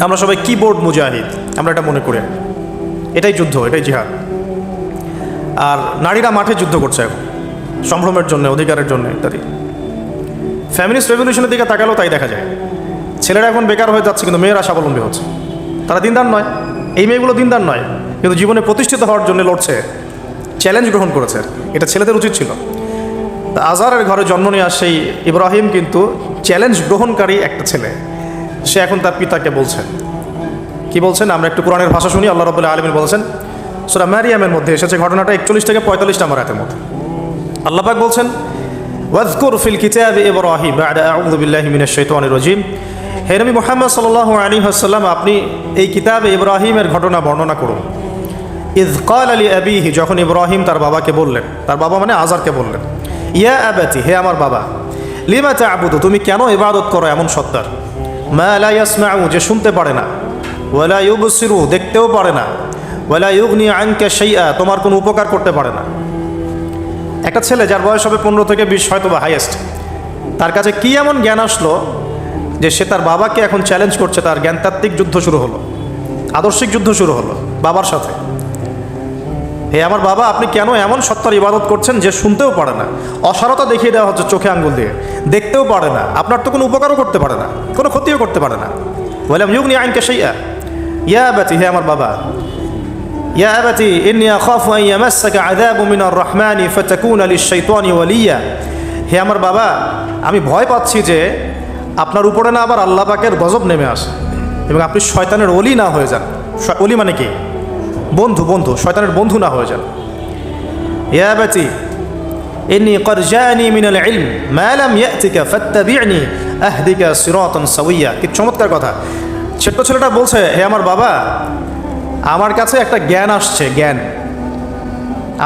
আমরা সবাই কিবোর্ড মুজাহিদ। আমরা এটা মনে করি। এটাই যুদ্ধ, এটাই জিহাদ। আর নারীরা মাঠে যুদ্ধ করছে এখন। সম্ভ্রমের জন্য, অধিকারের জন্য, ইত্যাদি। ফ্যামিলিস্ট রেভলিউশনের দিকে তাকালেও তাই দেখা যায়। ছেলেরা এখন বেকার হয়ে যাচ্ছে, কিন্তু মেয়েরা স্বাবলম্বী হচ্ছে। তারা দিনদার নয়। এই মেয়েগুলো দিনদার নয়। কিন্তু জীবনে প্রতিষ্ঠিত হওয়ার জন্য লড়ছে। চ্যালেঞ্জ গ্রহণ করেছে। এটা ছেলেদের উচিত ছিল। তা আজহারের ঘরে জন্ম নেওয়া সেই ইব্রাহিম কিন্তু চ্যালেঞ্জ গ্রহণকারী একটা ছেলে। সে এখন তার পিতাকে বলছে কি বলছেন? আমরা একটু কোরআনের ভাষা শুনি, আল্লাহ রবুল্লাহ আলমিন বলছেন, সুরা ম্যারিয়ামের মধ্যে এসেছে ঘটনাটা একচল্লিশ থেকে পঁয়তাল্লিশ নম্বর হাতের মধ্যে। আল্লাপাক বলছেন, ওয়াজকুর ফিল কিতাব ইব্রাহিম বাদা, আউযু বিল্লাহি মিনাশ শাইতানির রাজিম। হে নবী মুহাম্মদ সাল্লাল্লাহু আলাইহি ওয়াসাল্লাম, আপনি এই কিতাবে ইব্রাহিমের ঘটনা বর্ণনা করুন। ইজ কাল আলী আবিহি, যখন ইব্রাহিম তার বাবাকে বললেন, তার বাবা মানে আজারকে বললেন, ইয়া আবাতি, হে আমার বাবা, লিমা তা'বুদু, তুমি কেন ইবাদত করো এমন সত্তার? যে শুনতে পারে না। ওয়ালা ইউবসিরু, দেখতেও পারে না। ওয়ালা ইউগনি আনকা শাইআ, তোমার কোনো উপকার করতে পারে না। একটা ছেলে যার বয়স হবে পনেরো থেকে বিশ, হয়তো বা হাইয়েস্ট তার কাছে কি এমন জ্ঞান আসলো যে সে তার বাবাকে এখন চ্যালেঞ্জ করছে, তার জ্ঞানতাত্ত্বিক যুদ্ধ শুরু হলো। আদর্শিক যুদ্ধ শুরু হলো বাবার সাথে। হে আমার বাবা, আপনি কেন এমন সত্তার ইবাদত করছেন যে শুনতেও পারে না? অসারতা দেখিয়ে দেওয়া হচ্ছে চোখে আঙ্গুল দিয়ে। দেখতেও পারে না। আপনার তো কোনো উপকারও করতে পারে না, কোনো ক্ষতিও করতে পারে না। বললাম ইউগনি আইনকে সেই ইয়া আবাতি, হে আমার বাবা, ইয়া ব্যাচি ইন্নিয়া খফ ইয়ামাসাকা আযাবু মিনার রহমানি ফাতাকুনা লিশ-শাইতানি ওয়ালিয়া। হে আমার বাবা, আমি ভয় পাচ্ছি যে আপনার উপরে না আবার আল্লাহ পাকের গজব নেমে আসে এবং আপনি শয়তানের অলি না হয়ে যান। অলি মানে কি? বন্ধু বন্ধু, শয়তানের বন্ধু না হয়ে যান। ইয়াবাতি ইন্নি কর জানি মিনাল ইলম মালাম ইয়াতিকা ফাত্তাবি'নি আহদিকা সিরাতান সাওয়িয়া। কি চমৎকার কথা। ছোট্ট ছেলেটা বলছে, হে আমার বাবা, আমার কাছে একটা জ্ঞান আসছে, জ্ঞান।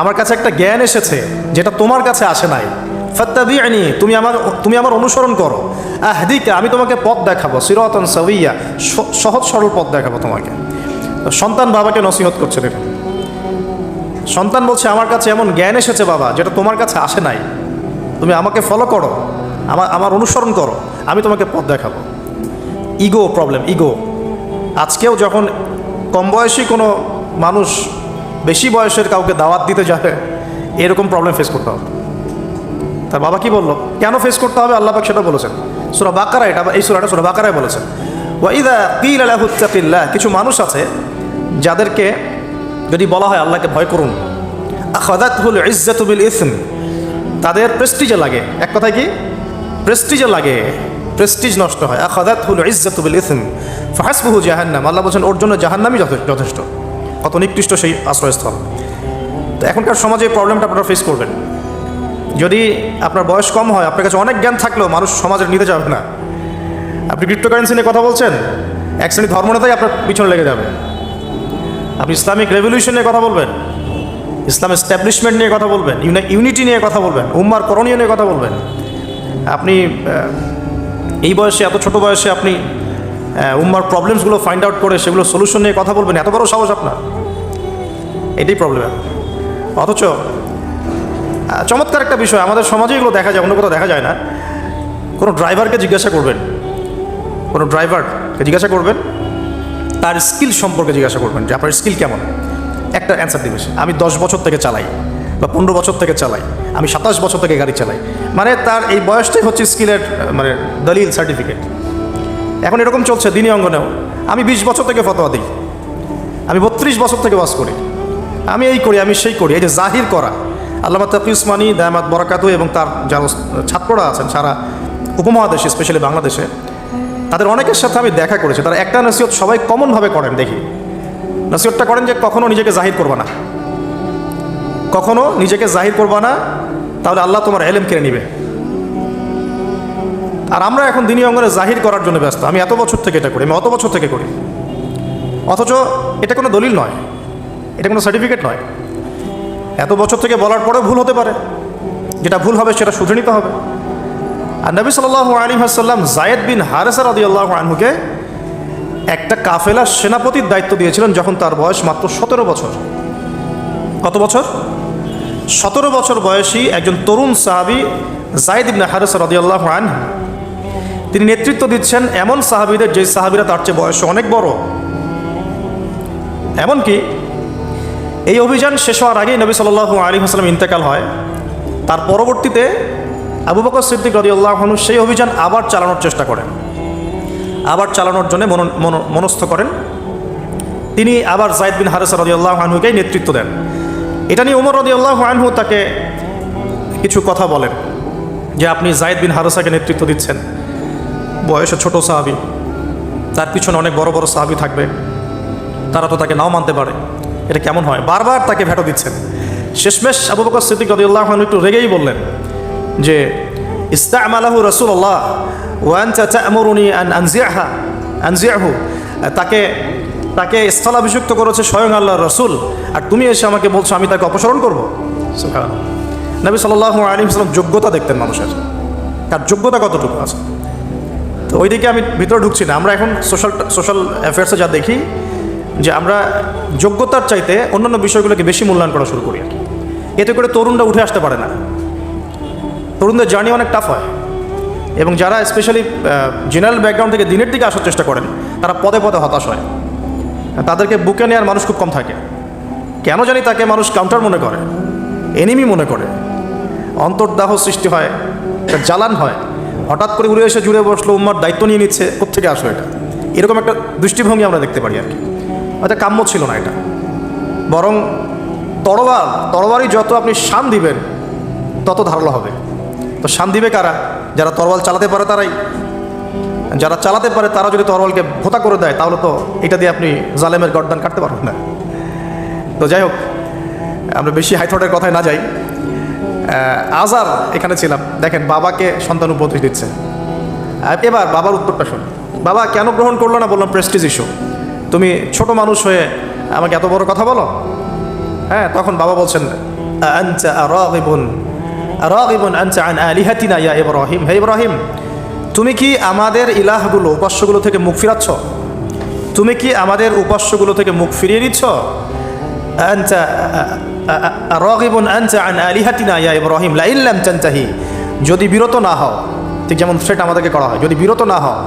আমার কাছে একটা জ্ঞান এসেছে, যেটা তোমার কাছে আসে নাই। ফত্তাবি আনি তুমি আমার তুমি আমার অনুসরণ করো। আহদিকা, আমি তোমাকে পথ দেখাবো, সিরতন সাউইয়া সহজ সরল পথ দেখাবো তোমাকে। সন্তান বাবাকে নসিহত করছে দেখুন সন্তান বলছে, আমার কাছে এমন জ্ঞান এসেছে বাবা, যেটা তোমার কাছে আসে নাই। তুমি আমাকে ফলো করো, আমার আমার অনুসরণ করো, আমি তোমাকে পথ দেখাবো। ইগো প্রবলেম ইগো আজকেও যখন কম বয়সী কোনো মানুষ বেশি বয়সের কাউকে দাওয়াত দিতে যাবে, এরকম প্রবলেম ফেস করতে হবে। তার বাবা কি বলল? কেন ফেস করতে হবে? আল্লাহ সেটা বলেছেন। সুরা বাকারা এটা এই সুরাটা সুরা বাকারায় বলেছেন। ওয়াইদা কিল আলাহুত্তাকিল্লাহ কিছু মানুষ আছে যাদেরকে যদি বলা হয় আল্লাহকে ভয় করুন আখাদাতুল ইজ্জাতুবিল ইসম, তাদের প্রেস্টিজে লাগে। এক কথায় কি? প্রেস্টিজে লাগে প্রেস্টিজ নষ্ট হয়। আখাদাতুল ইজ্জাতুবিল ইসম, ফাহাসবুহু জাহান্নাম। আল্লাহ বলছেন, ওর জন্য জাহান্নামই যথে- যথেষ্ট। কত নিকৃষ্ট সেই আশ্রয়স্থল। তো এখনকার সমাজে এই প্রবলেমটা আপনারা ফেস করবেন। যদি আপনার বয়স কম হয়, আপনার কাছে অনেক জ্ঞান থাকলেও মানুষ সমাজের নিতে যাবে না। আপনি ক্রিপ্টোকারেন্সি নিয়ে কথা বলছেন, এক শ্রেণি ধর্মনেতাই আপনার পিছনে লেগে যাবে। আপনি ইসলামিক রেভলিউশন নিয়ে কথা বলবেন, ইসলাম এস্টাবলিশমেন্ট নিয়ে কথা বলবেন ইউনি- ইউনিটি নিয়ে কথা বলবেন, উম্মার করণীয় নিয়ে কথা বলবেন। আপনি এই বয়সে, এত ছোট বয়সে আপনি উম্মার প্রবলেমসগুলো ফাইন্ড আউট করে সেগুলো সলিউশন নিয়ে কথা বলবেন, এত বড় সাহস আপনার। এটাই প্রবলেম অথচ চমৎকার একটা বিষয়, আমাদের সমাজে এগুলো দেখা যায়, অন্য কোথাও দেখা যায় না। কোনো ড্রাইভারকে জিজ্ঞাসা করবেন, কোনো ড্রাইভারকে জিজ্ঞাসা করবেন তার স্কিল সম্পর্কে জিজ্ঞাসা করবেন যে আপনার স্কিল কেমন? একটা অ্যান্সার দিবে। আমি দশ বছর থেকে চালাই বা পনেরো বছর থেকে চালাই, আমি সাতাশ বছর থেকে গাড়ি চালাই। মানে তার এই বয়সটাই হচ্ছে স্কিলের মানে দলিল সার্টিফিকেট এখন এরকম চলছে দিনী অঙ্গনেও। আমি বিশ বছর থেকে ফতোয়া দিই। আমি বত্রিশ বছর থেকে বাস করি। আমি এই করি, আমি সেই করি। এই যে জাহির করা। আল্লামা তাফি উসমানী দায়ামাত বরাকাতু এবং তার যারা ছাত্ররা আছেন, সারা উপমহাদেশে স্পেশালি বাংলাদেশে তাদের অনেকের সাথে আমি দেখা করেছি। তারা একটা নসিহত সবাই কমনভাবে করেন, দেখি। নসিহতটা করেন যে কখনো নিজেকে জাহির করবা না। কখনো নিজেকে জাহির করবা না, তাহলে আল্লাহ তোমার এলেম কেড়ে নিবে। আর আমরা এখন দিনী অঙ্গনে জাহির করার জন্য ব্যস্ত। আমি এত বছর থেকে এটা করি, আমি অত বছর থেকে করি। অথচ এটা কোনো দলিল নয়, এটা কোনো সার্টিফিকেট নয়। এত বছর থেকে বলার পরেও ভুল হতে পারে। যেটা ভুল হবে সেটা শুধরে নিতে হবে। আর নবী সাল আলী হাসাল্লাম জায়েদ বিন হারেসার আদি আনহুকে একটা কাফেলার সেনাপতির দায়িত্ব দিয়েছিলেন যখন তার বয়স মাত্র সতেরো বছর। কত বছর? সতেরো বছর বয়সী একজন তরুণ সাহাবি জায়েদ ইবনে হারেস রাদি আল্লাহ আনহু। তিনি নেতৃত্ব দিচ্ছেন এমন সাহাবিদের যে সাহাবিরা তার চেয়ে বয়সে অনেক বড়। এমনকি এই অভিযান শেষ হওয়ার আগেই নবী সাল্লাহ আলী হাসলাম ইন্তেকাল হয়। তার পরবর্তীতে আবু বকর সিদ্দিক রদিউল্লাহনু সেই অভিযান আবার চালানোর চেষ্টা করেন। আবার চালানোর জন্য মন- মন- মনস্থ করেন। তিনি আবার জায়দ বিন হারেস রদিউল্লাহ আনহুকেই নেতৃত্ব দেন। এটা নিয়ে উমর রদিউল্লাহ আনহু তাকে কিছু কথা বলেন যে আপনি জায়দ বিন হারেসাকে নেতৃত্ব দিচ্ছেন। বয়সে ছোট সাহাবি। তার পিছনে অনেক বড় বড় সাহাবি থাকবে। তারা তো তাকে নাও মানতে পারে। এটা কেমন হয়? বারবার তাকে ভেটো দিচ্ছেন। শেষমেশ আবু বকর সিদ্দিক রদিউল্লাহ আনহু একটু রেগেই বললেন যে, ইস্তামালাহু রসুল্লাহ ওয়ান চামরুনি আনজিয়াহা আনজিয়াহু তাকে তাকে স্থলাভিষিক্ত করেছে স্বয়ং আল্লাহ রসুল। আর তুমি এসে আমাকে বলছো, আমি তাকে অপসারণ করব। নবী সাল্লাহ আলী ইসলাম যোগ্যতা দেখতেন মানুষের। তার যোগ্যতা কতটুকু আছে? তো ওইদিকে আমি ভিতরে ঢুকছি না। আমরা এখন সোশ্যাল সোশ্যাল অ্যাফেয়ার্সে যা দেখি, যে আমরা যোগ্যতার চাইতে অন্যান্য বিষয়গুলোকে বেশি মূল্যায়ন করা শুরু করি আর কি। এতে করে তরুণরা উঠে আসতে পারে না। তরুণদের জার্নি অনেক টাফ হয়। এবং যারা স্পেশালি জেনারেল ব্যাকগ্রাউন্ড থেকে দিনের দিকে আসার চেষ্টা করেন, তারা পদে পদে হতাশ হয়। তাদেরকে বুকে নেওয়ার মানুষ খুব কম থাকে। কেন জানি তাকে মানুষ কাউন্টার মনে করে এনিমি মনে করে। অন্তর্দাহ সৃষ্টি হয়, একটা জ্বালান হয়। হঠাৎ করে উড়ে এসে জুড়ে বসল, উম্মার, দায়িত্ব নিয়ে নিচ্ছে কোথেকে আসলো এটা? এরকম একটা দৃষ্টিভঙ্গি আমরা দেখতে পারি আর কি। হয়তো কাম্য ছিল না এটা। বরং তরবার তরবারই যত আপনি শান দিবেন, তত ধারালো হবে। তো শান দিবে কারা? যারা তরবাল চালাতে পারে তারাই। যারা চালাতে পারে তারা যদি তরবালকে ভোতা করে দেয়, তাহলে তো এটা দিয়ে আপনি জালেমের গর্দান কাটতে পারবেন না। তো যাই হোক, আমরা বেশি হাইথটের কথায় না যাই। আজার এখানে ছিলাম। দেখেন, বাবাকে সন্তান উপদেশ দিচ্ছে। এবার বাবার উত্তরটা শুন বাবা, কেন গ্রহণ করল না? বললাম প্রেস্টিজ ইস্যু তুমি ছোট মানুষ হয়ে আমাকে এত বড় কথা বলো? হ্যাঁ তখন বাবা বলছেন রাগিবুন আনসা আন আলিহাতিনা ইয়া ইব্রাহিম। হে ইব্রাহিম, তুমি কি আমাদের ইলাহগুলো, উপাস্যগুলো থেকে মুখ ফিরাচ্ছ? তুমি কি আমাদের উপাস্যগুলো থেকে মুখ ফিরিয়ে নিচ্ছ? আনসা রাগিবুন আনসা আন আলিহাতিনা ইয়া ইব্রাহিম, লা ইল্লাম তানতাহি। যদি বিরত না হও, ঠিক যেমন সেটা আমাদেরকে করা হয়, যদি বিরত না হও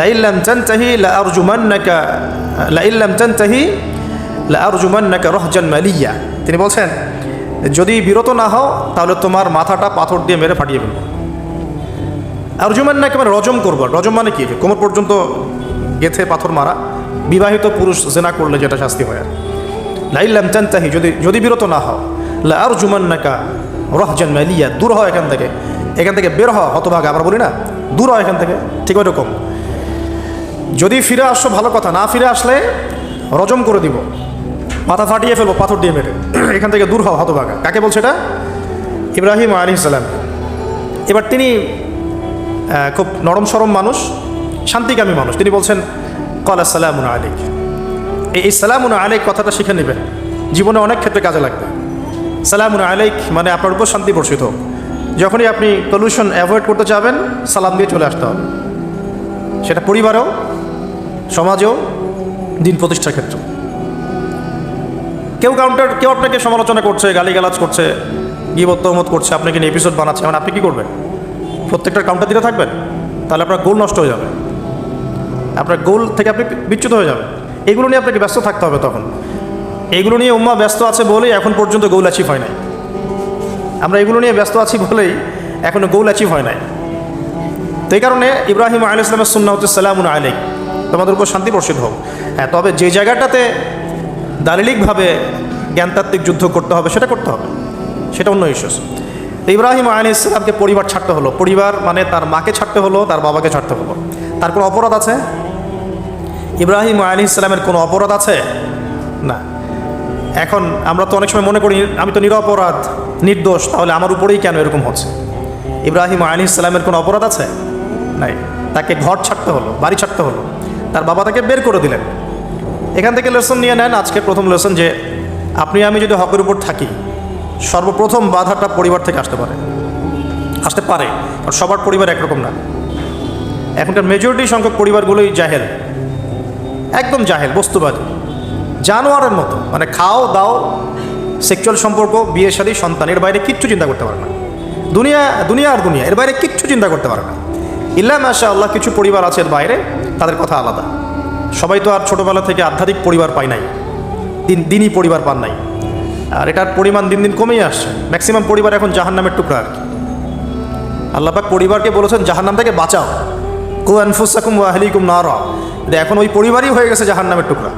লাইল্লাম তানতাহি, লা আরজুমান্নাকা লাইল্লাম তানতাহি, লা আরজুমান্নাকা রহজান মালিয়া। তিনি বলছেন যদি বিরত না হও, তাহলে তোমার মাথাটা পাথর দিয়ে মেরে ফাটিয়ে ফেলব আরজুমান্নাকে মানে রজম করব। রজম মানে কি? কোমর পর্যন্ত গেথে পাথর মারা। বিবাহিত পুরুষ জেনা করলে যেটা শাস্তি হয়। আর লাইল্লাম চান্তাহি যদি যদি বিরত না হও, লা আর জুমান্নাকা রহজান মালিয়া, দূর হয় এখান থেকে। এখান থেকে বের হওয়া হতভাগে আমরা বলি না, দূর হয় এখান থেকে, ঠিক ওই রকম যদি ফিরে আসছো ভালো কথা, না ফিরে আসলে রজম করে দিব। মাথা ফাটিয়ে ফেলব, পাথর দিয়ে মেরে। এখান থেকে দূর হও, হতভাগা। কাকে বলছে এটা? ইব্রাহিম আলী ইসলাম এবার তিনি খুব নরম সরম মানুষ, শান্তিকামী মানুষ। তিনি বলছেন, কলা সালামুন আলিক এই সালামুন আলাইক কথাটা শিখে নেবেন। জীবনে অনেক ক্ষেত্রে কাজে লাগবে। সালামুন আলাইক মানে আপনার উপর শান্তি বর্ষিত। যখনই আপনি পলিউশন অ্যাভয়েড করতে চাবেন সালাম দিয়ে চলে আসতে হবে। সেটা পরিবারেও, সমাজেও, দিন প্রতিষ্ঠার ক্ষেত্রে। কেউ কাউন্টার কেউ আপনাকে সমালোচনা করছে, গালিগালাজ করছে, গিবত করছে, আপনাকে নিয়ে এপিসোড বানাচ্ছে মানে আপনি কী করবেন? প্রত্যেকটার কাউন্টার দিতে থাকবেন? তাহলে আপনার গোল নষ্ট হয়ে যাবে। আপনার গোল থেকে আপনি বিচ্যুত হয়ে যাবেন। এগুলো নিয়ে আপনাকে ব্যস্ত থাকতে হবে তখন। এগুলো নিয়ে উম্মা ব্যস্ত আছে বলেই এখন পর্যন্ত গোল অ্যাচিভ হয় নাই। আমরা এগুলো নিয়ে ব্যস্ত আছি বলেই এখনও গোল অ্যাচিভ হয় নাই। তো এই কারণে ইব্রাহিম আলী ইসলামের সুন্নাউতুসাল্লামুন আলিক তোমাদের উপর শান্তি বর্ষিত হোক। হ্যাঁ তবে যে জায়গাটাতে দালিলিকভাবে জ্ঞানতাত্ত্বিক যুদ্ধ করতে হবে, সেটা করতে হবে। সেটা অন্য ইস্যুস ইব্রাহিম আলী ইসলামকে পরিবার ছাড়তে হলো। পরিবার মানে তার মাকে ছাড়তে হলো, তার বাবাকে ছাড়তে হলো। তার কোনো অপরাধ আছে? ইব্রাহিম আলী ইসলামের কোনো অপরাধ আছে? না। এখন আমরা তো অনেক সময় মনে করি, আমি তো নিরপরাধ, নির্দোষ, তাহলে আমার উপরেই কেন এরকম হচ্ছে? ইব্রাহিম আলী ইসলামের কোনো অপরাধ আছে? নাই। তাকে ঘর ছাড়তে হলো, বাড়ি ছাড়তে হলো। তার বাবা তাকে বের করে দিলেন। এখান থেকে লেসন নিয়ে নেন। আজকে প্রথম লেসন যে, আপনি, আমি যদি হকের উপর থাকি, সর্বপ্রথম বাধাটা পরিবার থেকে আসতে পারে। আসতে পারে, কারণ সবার পরিবার একরকম না। এখনকার মেজরিটি সংখ্যক পরিবারগুলোই জাহেল। একদম জাহেল, বস্তুবাদী। জানোয়ারের মতো। মানে খাও, দাও সেক্সুয়াল সম্পর্ক, বিয়ে, শাদী, সন্তান, এর বাইরে কিচ্ছু চিন্তা করতে পারে না। দুনিয়া দুনিয়া আর দুনিয়া, এর বাইরে কিচ্ছু চিন্তা করতে পারে না। ইল্লা মাশা আল্লাহ কিছু পরিবার আছে এর বাইরে, তাদের কথা আলাদা। সবাই তো আর ছোটোবেলা থেকে আধ্যাত্মিক পরিবার পায় নাই। দিন, দিনই পরিবার পান নাই। আর এটার পরিমাণ দিন দিন কমেই আসছে। ম্যাক্সিমাম পরিবার এখন জাহান নামের টুকরা আর কি। আল্লাপাক পরিবারকে বলেছেন, জাহান্নাম থেকে বাঁচাও। কু আনফুসাকুম ওয়াহলিকুম নার। এখন ওই পরিবারই হয়ে গেছে জাহান্নামের টুকরা।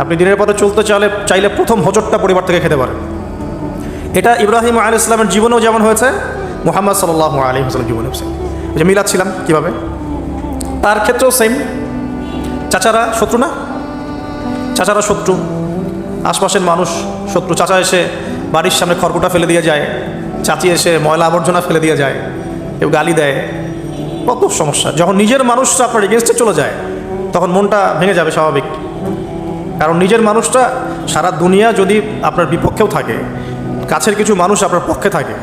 আপনি দিনের পথে চলতে চাইলে চাইলে প্রথম হজরটা পরিবার থেকে খেতে পারেন। এটা ইব্রাহিম আল ইসলামের জীবনেও যেমন হয়েছে, মোহাম্মদ সাল্লাহ আলী হাসলাম জীবনে হয়েছে যে মিলাদ ছিলাম কীভাবে? তার ক্ষেত্রেও সেম। চাচারা শত্রু না? চাচারা শত্রু। আশপাশের মানুষ শত্রু। চাচা এসে বাড়ির সামনে খড়কুটা ফেলে দিয়ে যায়। চাচি এসে ময়লা আবর্জনা ফেলে দিয়ে যায়। কেউ গালি দেয়। কত সমস্যা। যখন নিজের মানুষটা আপনার এগেনস্টে চলে যায়, তখন মনটা ভেঙে যাবে স্বাভাবিক। কারণ নিজের মানুষটা সারা দুনিয়া যদি আপনার বিপক্ষেও থাকে, কাছের কিছু মানুষ আপনার পক্ষে থাকে,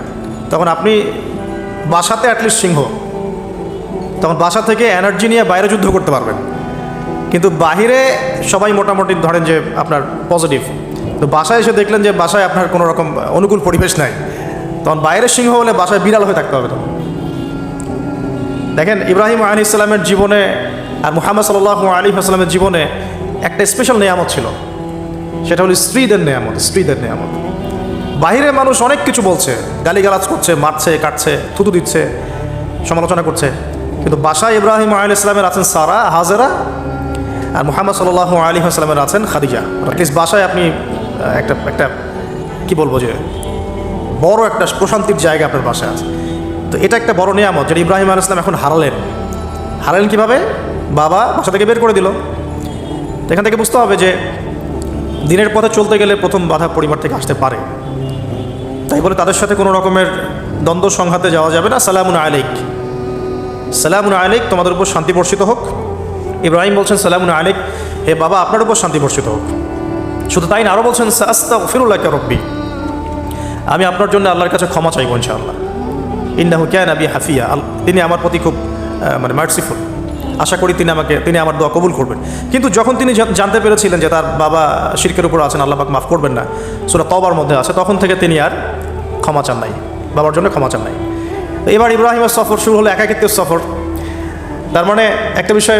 তখন আপনি বাসাতে অ্যাটলিস্ট সিংহ। তখন বাসা থেকে এনার্জি নিয়ে বাইরে যুদ্ধ করতে পারবেন। কিন্তু বাহিরে সবাই মোটামুটি ধরেন যে আপনার পজিটিভ তো বাসায় এসে দেখলেন যে বাসায় আপনার কোনো রকম অনুকূল পরিবেশ নাই। তখন বাইরের সিংহ হলে বাসায় বিড়াল হয়ে থাকতে হবে তখন। দেখেন ইব্রাহিম আলী ইসলামের জীবনে আর মুহাম্মদ সাল্লাহ আলী আসলামের জীবনে একটা স্পেশাল নেয়ামত ছিল। সেটা হলো স্ত্রীদের নেয়ামত স্ত্রীদের নেয়ামত। বাহিরে মানুষ অনেক কিছু বলছে, গালিগালাজ করছে, মারছে, কাটছে, থুতু দিচ্ছে, সমালোচনা করছে। কিন্তু বাসায় ইব্রাহিম আলী ইসলামের আছেন সারা, হাজেরা আর মোহাম্মদ সাল্লাহ আলী আসলামের আছেন খাদিজা। অ্যাটলিস্ট বাসায় আপনি একটা একটা, কি বলব যে, বড় একটা প্রশান্তির জায়গা আপনার বাসায় আছে। তো এটা একটা বড় নিয়ামত যেটা ইব্রাহিম আল ইসলাম এখন হারালেন। হারালেন কীভাবে? বাবা বাসা থেকে বের করে দিল। এখান থেকে বুঝতে হবে যে, দিনের পথে চলতে গেলে প্রথম বাধা পরিবার থেকে আসতে পারে। তাই বলে তাদের সাথে কোনো রকমের দ্বন্দ্ব সংঘাতে যাওয়া যাবে না। সালামুন আলাইক। সালামুন আলাইক তোমাদের উপর শান্তি বর্ষিত হোক। ইব্রাহিম বলছেন, সালামুন আলাইক। হে বাবা, আপনার উপর শান্তি বর্ষিত হোক। শুধু তাই না আরও বলছেন সাস্তা ফিরুল্লাহ রব্বি। আমি আপনার জন্য আল্লাহর কাছে ক্ষমা চাইব, ইনশাআল্লাহ। ইন্নাহু ক্যান আবি হাফিয়া। তিনি আমার প্রতি খুব মানে মার্সিফুল আশা করি তিনি আমাকে, তিনি আমার দোয়া কবুল করবেন। কিন্তু যখন তিনি জানতে পেরেছিলেন যে তার বাবা শিরকের উপর আছেন, আল্লাহ মাফ করবেন না, সুরা তবার মধ্যে আছে, তখন থেকে তিনি আর ক্ষমা চান নাই, বাবার জন্য ক্ষমা চান নাই। এবার ইব্রাহিমের সফর শুরু হলো একাকিত্বের সফর। তার মানে একটা বিষয়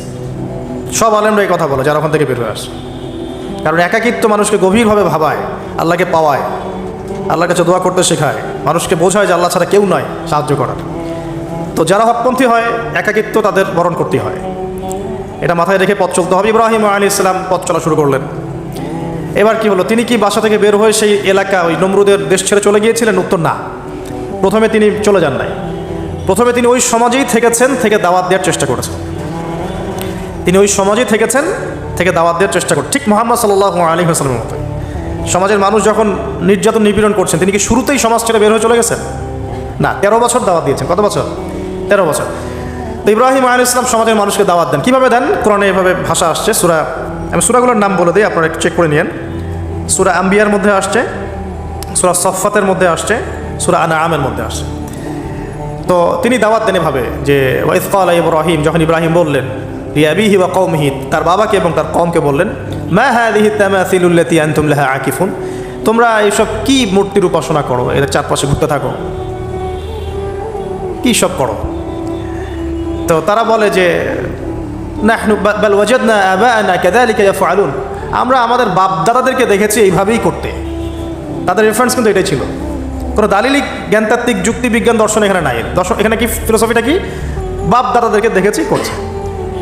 সব আলেমরা এই কথা বলে, যারা ওখান থেকে বের হয়ে আসে। কারণ একাকিত্ব মানুষকে গভীরভাবে ভাবায়, আল্লাহকে পাওয়ায়, আল্লাহর কাছে দোয়া করতে শেখায়, মানুষকে বোঝায় যে আল্লাহ ছাড়া কেউ নয় সাহায্য করার। তো যারা হকপন্থী হয়, একাকিত্ব তাদের বরণ করতে হয়। এটা মাথায় রেখে পথ চলতে হবে। ইব্রাহিম আলী ইসলাম পথ চলা শুরু করলেন। এবার কি হলো, তিনি কি বাসা থেকে বের হয়ে সেই এলাকা, ওই নমরুদের দেশ ছেড়ে চলে গিয়েছিলেন? উত্তর না। প্রথমে তিনি চলে যান নাই। প্রথমে তিনি ওই সমাজেই থেকেছেন, থেকে দাওয়াত দেওয়ার চেষ্টা করেছেন। তিনি ওই সমাজে থেকেছেন, থেকে দাওয়াত দেওয়ার চেষ্টা করেন ঠিক মোহাম্মদ সাল্লাহ আলী হাসলামের মতো সমাজের মানুষ যখন নির্যাতন, নিপীড়ন করছেন, তিনি কি শুরুতেই সমাজ ছেড়ে বের হয়ে চলে গেছেন? না, তেরো বছর দাওয়াত দিয়েছেন। কত বছর? তেরো বছর। তো ইব্রাহিম আলী ইসলাম সমাজের মানুষকে দাওয়াত দেন। কীভাবে দেন? কোরআনে এভাবে ভাষা আসছে, সুরা আমি সুরাগুলোর নাম বলে দিই, আপনারা একটু চেক করে নিন সুরা আম্বিয়ার মধ্যে আসছে, সুরা সফাতের মধ্যে আসছে, সুরা আনা আমের মধ্যে আসছে। তো তিনি দাওয়াত দেন এভাবে যে ওয়াইফকাল ইব্রাহিম, যখন ইব্রাহিম বললেন রিয়াবিহি বা কৌমহি তার বাবাকে এবং তার কমকে বললেন, মা হাদিহি তামাসিলুল্লাতি আনতুম লাহা আকিফুন? তোমরা এইসব কি মূর্তির উপাসনা করো? এদের চারপাশে ঘুরতে থাকো। কি সব করো? তো তারা বলে যে আমরা আমাদের বাপ দাদাদেরকে দেখেছি এইভাবেই করতে। তাদের রেফারেন্স কিন্তু এটাই ছিল। কোনো দালিলিক, জ্ঞানতাত্ত্বিক যুক্তি বিজ্ঞান দর্শন এখানে নাই। দর্শন, এখানে কি ফিলোসফিটা কি? বাপ দাদাদেরকে দেখেছি করছে।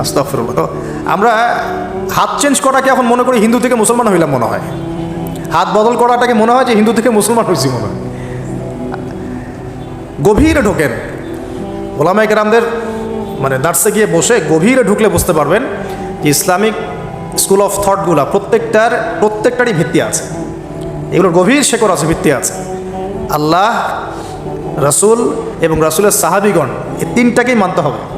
আস্তাফিরুল্লাহ তো আমরা হাত চেঞ্জ করাকে এখন মনে করি হিন্দু থেকে মুসলমান হইলাম মনে হয়। হাত বদল করাটাকে মনে হয় যে হিন্দু থেকে মুসলমান হয়েছি মনে হয়। গভীরে ঢোকেন। ওলামাই কেরামদের মানে দার্সে গিয়ে বসে গভীরে ঢুকলে বুঝতে পারবেন যে ইসলামিক স্কুল অফ থটগুলো প্রত্যেকটার, প্রত্যেকটারই ভিত্তি আছে। এগুলোর গভীর শেকড় আছে, ভিত্তি আছে। আল্লাহ, রাসূল এবং রাসুলের সাহাবিগণ এই তিনটাকেই মানতে হবে।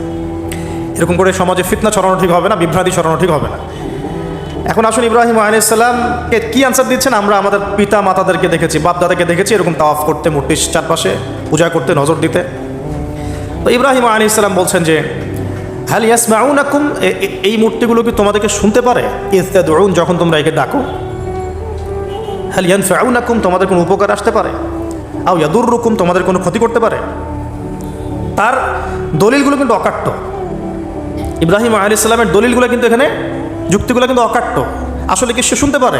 এরকম করে সমাজে ফিতনা ছড়ানো ঠিক হবে না, বিভ্রান্তি ছড়ানো ঠিক হবে না। এখন আসুন ইব্রাহিম আলাইসাল্লামকে কি আনসার দিচ্ছেন? আমরা আমাদের পিতা মাতাদেরকে দেখেছি বাপ দাদাকে দেখেছি, এরকম তাওয়াফ করতে, মূর্তির চারপাশে পূজা করতে, নজর দিতে। তো ইব্রাহিম আলী ইসলাম বলছেন যে হ্যাল ইয়াস মাউনাকুম এই মূর্তিগুলো কি তোমাদেরকে শুনতে পারে? ইস্তাদ যখন তোমরা একে ডাকো। হ্যাল ইয়ান ফাউনাকুম তোমাদের কোনো উপকার আসতে পারে। আও ইয়াদুর রুকুম তোমাদের কোনো ক্ষতি করতে পারে। তার দলিলগুলো কিন্তু অকাট্য। ইব্রাহিম আলী ইসলামের দলিলগুলো কিন্তু এখানে, যুক্তিগুলো কিন্তু অকাট্য। আসলে কি সে শুনতে পারে?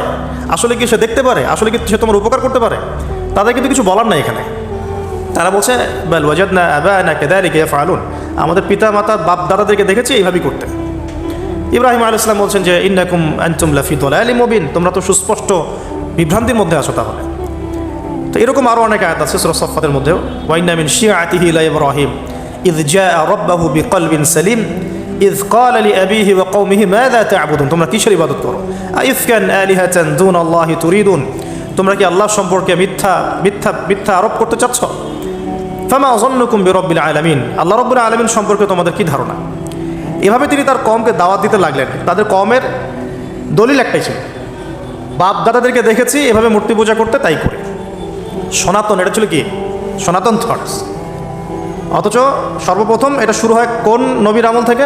আসলে কি সে দেখতে পারে? আসলে কি সে তোমার উপকার করতে পারে? তাদের কিন্তু কিছু বলার নাই এখানে। তারা বলছে, বেল ওয়াজাদ না না কেদারিকে ফালুন আমাদের পিতা মাতা বাপ দাদাদেরকে দেখেছি এইভাবেই করতে ইব্রাহিম আল ইসলাম বলছেন যে, ইন্নাকুম আনতুম লাফি আলী মবিন। তোমরা তো সুস্পষ্ট বিভ্রান্তির মধ্যে আছো তাহলে। তো এরকম আরও অনেক আয়াত আছে সুরা সফাতের মধ্যেও। ওয়াইনামিন শিয়া আতিহি ইব্রাহিম। ইদ জা রব্বাহু বিকলবিন সালিম। ইজ কল আলী আবিহি ওয়া কৌমিহি মাদা তা'বুদুন? তোমরা কিসের ইবাদত করো? আইফকান আলিহাতান দুন আল্লাহি তুরিদুন? তোমরা কি আল্লাহ সম্পর্কে মিথ্যা মিথ্যা মিথ্যা আরোপ করতে চাচ্ছ? ফামা অজন্নকুম বিরব্বিল আলামিন? আল্লাহ রব্বুল আলামিন সম্পর্কে তোমাদের কি ধারণা? এভাবে তিনি তার কমকে দাওয়াত দিতে লাগলেন। তাদের কমের দলিল একটাই ছিল। বাপ দাদাদেরকে দেখেছি, এভাবে মূর্তি পূজা করতে তাই করে। সনাতন, এটা ছিল কি? সনাতন থটস অথচ সর্বপ্রথম এটা শুরু হয় কোন নবীর আমল থেকে?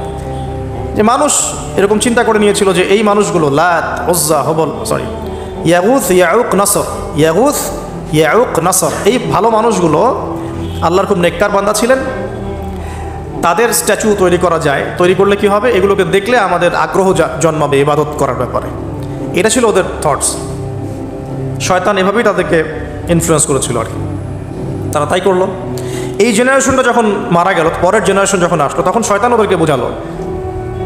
যে মানুষ এরকম চিন্তা করে নিয়েছিল যে এই মানুষগুলো লাত ওজ্জা হবল সরি ইয়াগুথ ইয়াউক নাসর, ইয়াগুথ ইয়াউক নাসর, এই ভালো মানুষগুলো আল্লাহর খুব নেককার বান্দা ছিলেন। তাদের স্ট্যাচু তৈরি করা যায়। তৈরি করলে কি হবে? এগুলোকে দেখলে আমাদের আগ্রহ জন্মাবে ইবাদত করার ব্যাপারে। এটা ছিল ওদের থটস শয়তান এভাবেই তাদেরকে ইনফ্লুয়েন্স করেছিল আর কি। তারা তাই করল। এই জেনারেশনটা যখন মারা গেল, পরের জেনারেশন যখন আসলো, তখন শয়তান ওদেরকে বোঝালো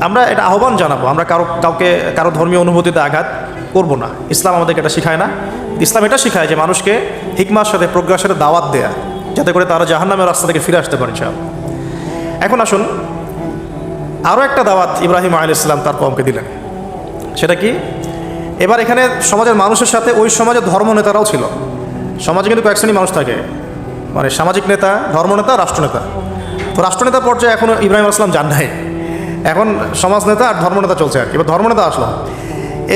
আমরা এটা আহ্বান জানাব, আমরা কারও, কাউকে, কারও ধর্মীয় অনুভূতিতে আঘাত করব না। ইসলাম আমাদেরকে এটা শেখায় না। ইসলাম এটা শেখায় যে মানুষকে হিকমার সাথে, প্রজ্ঞার সাথে দাওয়াত দেয়া, যাতে করে তারা জাহান্নামের রাস্তা থেকে ফিরে আসতে পারে। এখন আসুন আরও একটা দাওয়াত ইব্রাহিম আল ইসলাম তার কমকে দিলেন। সেটা কি? এবার এখানে সমাজের মানুষের সাথে ওই সমাজের ধর্মনেতারাও ছিল। সমাজে কিন্তু কয়েক মানুষ থাকে। মানে সামাজিক নেতা, ধর্মনেতা, রাষ্ট্রনেতা। তো রাষ্ট্রনেতা পর্যায়ে এখনও ইব্রাহিম আসলাম যান নাই। এখন সমাজ নেতা আর ধর্মনেতা চলছে আর কি। এবার ধর্মনেতা আসলো।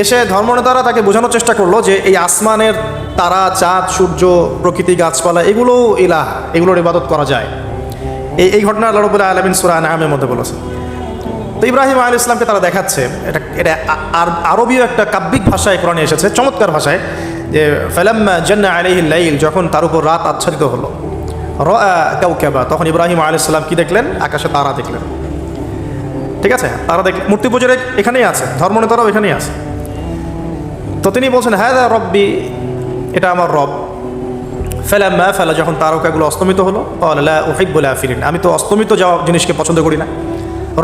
এসে ধর্মনেতারা তাকে বোঝানোর চেষ্টা করল যে এই আসমানের তারা, চাঁদ, সূর্য, প্রকৃতি, গাছপালা, এগুলো ইলাহ, এগুলোর ইবাদত করা যায়। এই এই ঘটনা আল্লাহ আলমিন সুরা নামের মধ্যে বলেছে তো ইব্রাহিম আলী ইসলামকে তারা দেখাচ্ছে। এটা এটা আর, আরবীয় একটা কাব্যিক ভাষায় কোরআনে এসেছে, চমৎকার ভাষায়, যে ফেলাম্মা জন্না আলিহিল লাইল যখন তার উপর রাত আচ্ছাদিত হলো র কাউকেবা তখন ইব্রাহিম আলী ইসলাম কি দেখলেন? আকাশে তারা দেখলেন। ঠিক আছে? তারা দেখ, মূর্তি পুজোর এখানেই আছে, ধর্মনেতারাও এখানেই আছে। তো তিনি বলছেন হ্যাঁ দা রব্বি, এটা আমার রব। ফেলাম্মা ফেলা, যখন তারকাগুলো অস্তমিত হলো আল্লাহ বলে আফিরিন আমি তো অস্তমিত যাওয়া জিনিসকে পছন্দ করি না।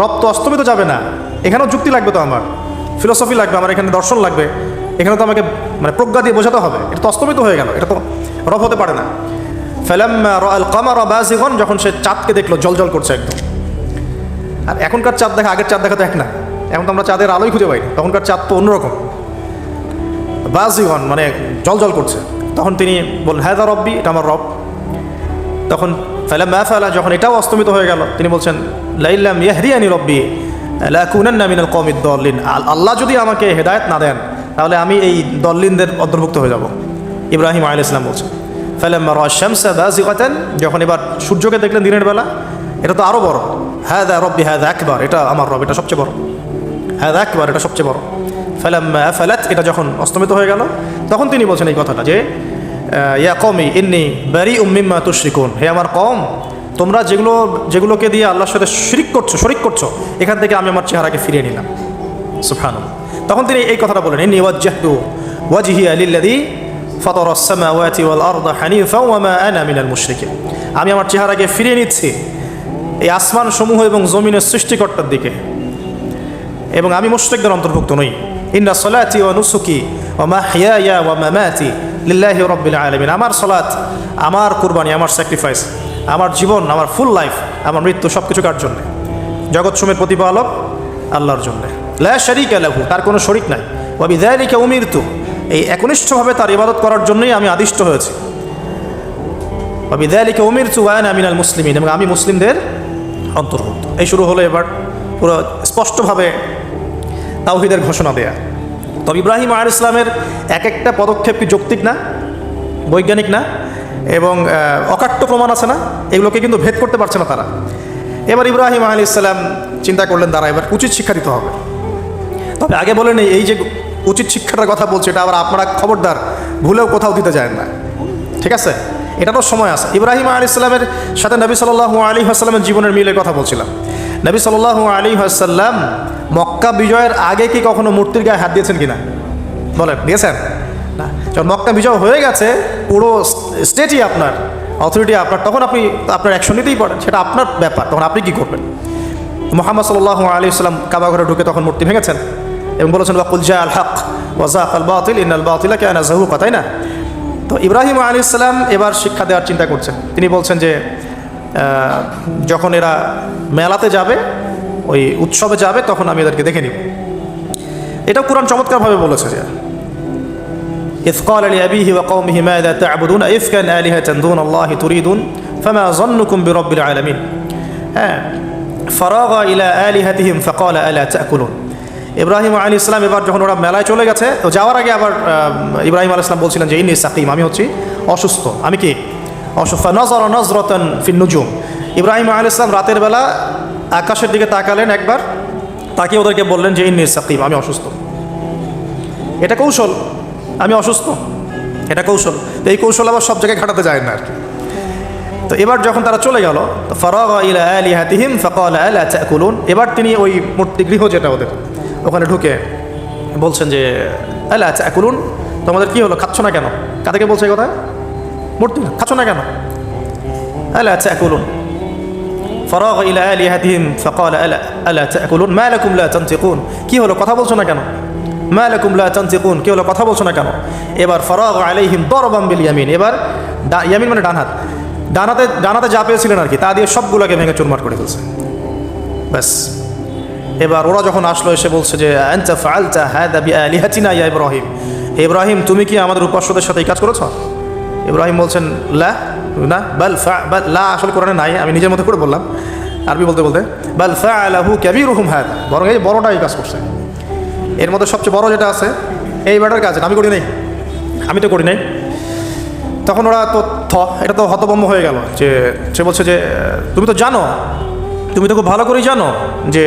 রব তো অস্তমিত যাবে না। এখানেও যুক্তি লাগবে তো আমার। ফিলোসফি লাগবে, আমার এখানে দর্শন লাগবে। এখানে তো আমাকে মানে প্রজ্ঞা দিয়ে বোঝাতে হবে। এটা তো অস্তমিত হয়ে গেল, এটা তো রব হতে পারে না। ফেলাম কামার বাজিগন যখন সে চাঁদকে দেখল জল জল করছে একদম। আর এখনকার চাঁদ দেখা, আগের চাঁদ দেখা তো এক না। এখন তো আমরা চাঁদের আলোই খুঁজে পাই তখনকার চাঁদ তো অন্যরকম। বাজিগন মানে জল জল করছে। তখন তিনি বললেন হ্যাঁ দা রব্বি, এটা আমার রব। তখন ফেলা ম্যা ফেলা, যখন এটাও অস্তমিত হয়ে গেল, তিনি বলছেন লাইল্লাম ইয়াহরিয়ানি রব্বি লাকুনান্না মিনাল কমিদ দল্লিন আল্লাহ যদি আমাকে হেদায়েত না দেন, তাহলে আমি এই দল্লিনদের অন্তর্ভুক্ত হয়ে যাব। ইব্রাহিম আল ইসলাম বলছেন ফেলাম শামসা বাজিকাতেন যখন এবার সূর্যকে দেখলেন দিনের বেলা এটা তো আরও বড়। হ্যাঁ দা রব্বি হ্যাঁ একবার এটা আমার রব, এটা সবচেয়ে বড়। হ্যাঁ একবার এটা সবচেয়ে বড়। ফেলাম ফেলাত এটা যখন অস্তমিত হয়ে গেল, তখন তিনি বলছেন এই কথাটা যে ইয়া কমি ইন্নি বারি উম্মিম্মা তুশ্রিকুন। হে আমার কম তোমরা যেগুলো, যেগুলোকে দিয়ে আল্লাহর সাথে শিরিক করছ, শরিক করছ, এখান থেকে আমি আমার চেহারাকে ফিরিয়ে নিলাম। সুফান তখন তিনি এই কথাটা বলেন, ইন্নি ওয়াজ্জাহতু ওয়াজহি আলিল্লাযী ফাতারা আস-সামাওয়াতি ওয়াল আরদা হানিফা ওয়া মা আনা মিনাল মুশরিকিন। আমি আমার চেহারাকে ফিরিয়ে নিচ্ছি এই আসমান সমূহ এবং জমিনের সৃষ্টিকর্তার দিকে। এবং আমি মুশরিকদের অন্তর্ভুক্ত নই। ইন্না সলাতি ও নুসুকি ওয়া মাহইয়ায়া ওয়া মামাতি লিল্লাহি রাব্বিল আলামিন। আমার সলাত আমার কুরবানি, আমার স্যাক্রিফাইস আমার জীবন, আমার ফুল লাইফ আমার মৃত্যু সব কিছু কার জন্যে? জগৎ সমের প্রতিপালক আল্লাহর জন্য। লা শারিকা লাহু, তার কোনো শরিক নাই। ওয়া বিযালিকা উমিরতু, এই একনিষ্ঠভাবে তার ইবাদত করার জন্যই আমি আদিষ্ট হয়েছি। ওয়া বিযালিকা উমিরতু ওয়া আনা মিনাল মুসলিমিন, এবং আমি মুসলিমদের অন্তর্ভুক্ত। এই শুরু হলো এবার পুরো স্পষ্টভাবে তাওহিদের ঘোষণা দেয়া। তবে ইব্রাহিম আল ইসলামের এক একটা পদক্ষেপ কি যৌক্তিক না? বৈজ্ঞানিক না? এবং অকাট্য প্রমাণ আছে না? এগুলোকে কিন্তু ভেদ করতে পারছে না তারা। এবার ইব্রাহিম আল ইসলাম চিন্তা করলেন তারা এবার উচিত শিক্ষা দিতে হবে। তবে আগে বলেন এই যে উচিত শিক্ষাটার কথা বলছে, এটা আবার আপনারা খবরদার, ভুলেও কোথাও দিতে যায় না। ঠিক আছে? এটারও সময় আছে। ইব্রাহিম আলী ইসলামের সাথে নবী সাল্লাহ আলী আসসালামের জীবনের মিলের কথা বলছিলাম। নবী সাল্লাহ আলী আসাল্লাম মক্কা বিজয়ের আগে কি কখনো মূর্তির গায়ে হাত দিয়েছেন কিনা? বলেন, দিয়েছেন? না। যখন মক্কা বিজয় হয়ে গেছে, পুরো স্টেটই আপনার, অথরিটি আপনার, তখন আপনি আপনার অ্যাকশন নিতেই পারেন, সেটা আপনার ব্যাপার, তখন আপনি কি করবেন? মোহাম্মদ সাল্লাহ আলী ইসলাম কাবা ঘরে ঢুকে তখন মূর্তি ভেঙেছেন এবং বলেছেন, ওয়াকুল জা আল হক ওয়াজাক আল বাতিল ইন আল বাতিলা কে আনাজাহু তাই না? তো ইব্রাহিম আলী ইসলাম এবার শিক্ষা দেওয়ার চিন্তা করছেন তিনি বলছেন যে আহ, যখন এরা মেলাতে যাবে ওই উৎসবে যাবে তখন আমি এদেরকে দেখে নিব এটাও কোরআন চমৎকারভাবে বলেছে যে إذ قال لأبيه وقومه ماذا تعبدون إفكا آلهة دون الله تريدون فما ظنكم برب العالمين হ্যাঁ فراغ إلى آلهتهم فقال ألا تأكلون ইব্রাহিম আলী ইসলাম এবার যখন ওরা মেলায় চলে গেছে, তো যাওয়ার আগে আবার ইব্রাহিম আলী ইসলাম বলছিলেন যে ইনি সাকিম আমি হচ্ছি অসুস্থ। আমি কি? অসুস্থ। নজর নজরতন ফিন নুজুম। ইব্রাহিম আলী ইসলাম রাতের বেলা আকাশের দিকে তাকালেন একবার তাকে ওদেরকে বললেন যে, ইন্নি সাকিম আমি অসুস্থ। এটা কৌশল। আমি অসুস্থ। এটা কৌশল। তো এই কৌশল আবার সব জায়গায় খাটাতে যায় না আর কি। তো এবার যখন তারা চলে গেল, ফরাগ ইলা আলি হাতিহিম ফকাল আলা এবার তিনি ওই মূর্তি গৃহ যেটা ওদের ওখানে ঢুকে বলছেন যে আলা তাকুলুন তোমাদের কি হলো? খাচ্ছ না কেন? কাদেরকে বলছে এই কথা? মূর্তি খাচ্ছ না কেন? আলা তাকুলুন ফরাগ ইলা আলিহাতিহিম ফকাল আলা আলা তাকুলুন মা লাকুম লা তানতিকুন। কি হলো? কথা বলছো না কেন? মা লাকুম লা তানতিকুন। কি হলো? কথা বলছো না কেন? এবার আলাইহিম দরবাম বিল ইয়ামিন। এবার ইয়ামিন মানে ডান হাত। ডানাতে ডানাতে যা পেয়েছিলেন আর কি, তা দিয়ে সবগুলোকে ভেঙে চুরমার করে ফেলছে। ব্যাস। এবার ওরা যখন আসলো, এসে বলছে যে, আনতা ইয়া ইব্রাহিম? ইব্রাহিম, তুমি কি আমাদের উপাস্যদের সাথে এই কাজ করেছ? ইব্রাহিম বলছেন, লা, না, বাল ফা লা আসলে কোরআনে নাই, আমি নিজের মতো করে বললাম। আরবি বলতে বলতে, বাল ফাআলাহু কাবীরুহুম হাদা। বরং এই বড়টা এই কাজ করছে। এর মধ্যে সবচেয়ে বড় যেটা আছে, এই ব্যাটার কাজ, আমি করি নাই, আমি তো করি নাই। তখন ওরা তো থ, এটা তো হতভম্ব হয়ে গেল যে, সে বলছে যে, তুমি তো জানো, তুমি তো খুব ভালো করেই জানো যে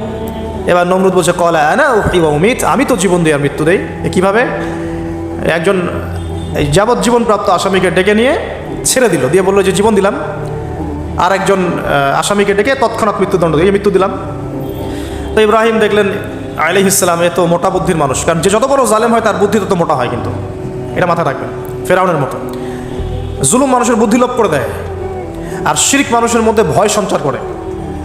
এবার নমরুদ বলছে, কলা না ইউ উমিত। আমি তো জীবন দিই আর মৃত্যু দেই। কীভাবে? একজন এই যাবজ্জীবন প্রাপ্ত আসামিকে ডেকে নিয়ে ছেড়ে দিল, দিয়ে বলল যে, জীবন দিলাম। আর একজন আসামিকে ডেকে তৎক্ষণাৎ মৃত্যুদণ্ড দিয়ে মৃত্যু দিলাম। তো ইব্রাহিম দেখলেন আলি ইসলাম এ তো মোটা বুদ্ধির মানুষ। কারণ যে যত বড় জালেম হয়, তার বুদ্ধি তত মোটা হয় কিন্তু। এটা মাথা রাখবেন, ফেরাউনের মতো। জুলুম মানুষের বুদ্ধি লোপ করে দেয়, আর শিরিক মানুষের মধ্যে ভয় সঞ্চার করে।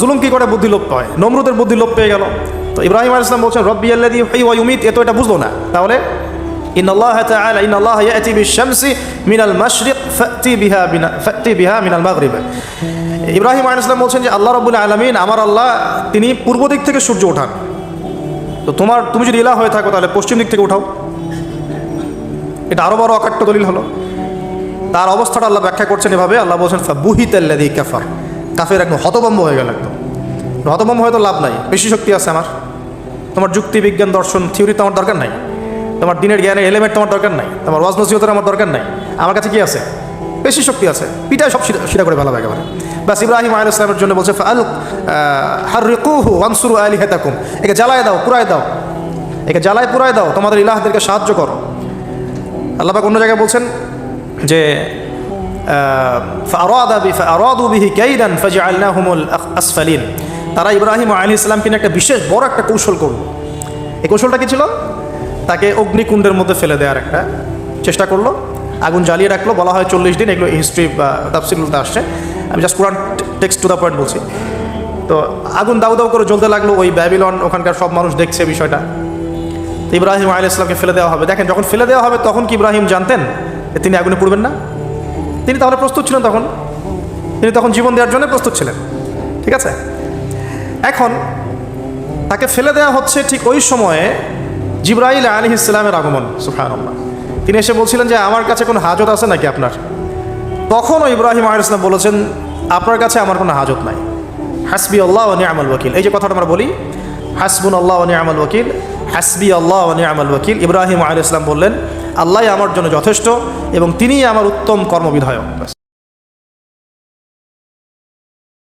জুলুম কি করে? বুদ্ধি লোপ পায়। নমরুদের বুদ্ধি লোপ পেয়ে গেল। তো ইব্রাহিম আল ইসলাম বলছেন, রব্বি আল্লাদি হই ওয়ুমিত এ তো এটা বুঝলো না। তাহলে ইন আল্লাহ তাআলা ইন আল্লাহ ইয়াতি বিশ-শামসি মিনাল মাশরিক, ফাতি বিহা বিনা ফাতি বিহা মিনাল মাগরিব ইব্রাহিম আল ইসলাম বলছেন যে, আল্লাহ রাব্বুল আলামিন, আমার আল্লাহ, তিনি পূর্ব দিক থেকে সূর্য ওঠান। তো তোমার, তুমি যদি ইলা হয়ে থাকো, তাহলে পশ্চিম দিক থেকে উঠাও। এটা আরও বড় অকাট্য দলিল হলো। তার অবস্থাটা আল্লাহ ব্যাখ্যা করছেন এভাবে। আল্লাহ বলছেন বুহিত আল্লাদি কাফার কাফের একদম হতভম্ব হয়ে গেল একদম। হতভম্ব হয়তো লাভ নাই, বেশি শক্তি আছে আমার। তোমার যুক্তি, বিজ্ঞান, দর্শন, থিওরি তো আমার দরকার নাই। তোমার দিনের জ্ঞানের এলিমেন্ট তোমার দরকার নাই। তোমার ওয়াজ নসিহতের আমার দরকার নাই। আমার কাছে কি আছে? বেশি শক্তি আছে। পিটায় সব সিধা করে ভালো একেবারে। বাস ইব্রাহিম আল ইসলামের জন্য বলছে ফাল হারিকুহু ওয়ানসুরু আলী হেতাকুম একে জ্বালায় দাও পুরায় দাও। একে জ্বালায় পুরায় দাও। তোমাদের ইলাহদেরকে সাহায্য করো। আল্লাহ অন্য জায়গায় বলছেন যে আসফালিন। তারা ইব্রাহিম আলী ইসলামকে নিয়ে একটা বিশেষ বড় একটা কৌশল করল। এই কৌশলটা কী ছিল? তাকে অগ্নিকুণ্ডের মধ্যে ফেলে দেওয়ার একটা চেষ্টা করল। আগুন জ্বালিয়ে রাখল, বলা হয় চল্লিশ দিন, এগুলো হিস্ট্রি বা তাফসিলগুলোতে আসছে। আমি just Quran text to the point বলছি। তো আগুন দাউ দাউ করে জ্বলতে লাগল, ওই ব্যাবিলন, ওখানকার সব মানুষ দেখছে বিষয়টা। তো ইব্রাহিম আলী ইসলামকে ফেলে দেওয়া হবে। দেখেন, যখন ফেলে দেওয়া হবে, তখন কি ইব্রাহিম জানতেন তিনি আগুনে পড়বেন না? তিনি তাহলে প্রস্তুত ছিলেন তখন? তিনি তখন জীবন দেওয়ার জন্য প্রস্তুত ছিলেন। ঠিক আছে? এখন তাকে ফেলে দেওয়া হচ্ছে ঠিক ওই সময়ে জিব্রাইল আলী ইসলামের আগমন সুফান তিনি এসে বলছিলেন যে, আমার কাছে কোনো হাজত আছে নাকি আপনার? তখনও ইব্রাহিম আলী ইসলাম বলেছেন, আপনার কাছে আমার কোনো হাজত নাই। হাসবি আল্লাহ নিয়ামাল ওকিল এই যে কথাটা আমরা বলি হাসবুন আল্লাহ নিয়ামাল ওকিল হাসবি আল্লাহ নিয়ামাল ওকিল ইব্রাহিম আলী ইসলাম বললেন আল্লাহ আমার জন্য যথেষ্ট এবং তিনিই আমার উত্তম কর্মবিধায়ক।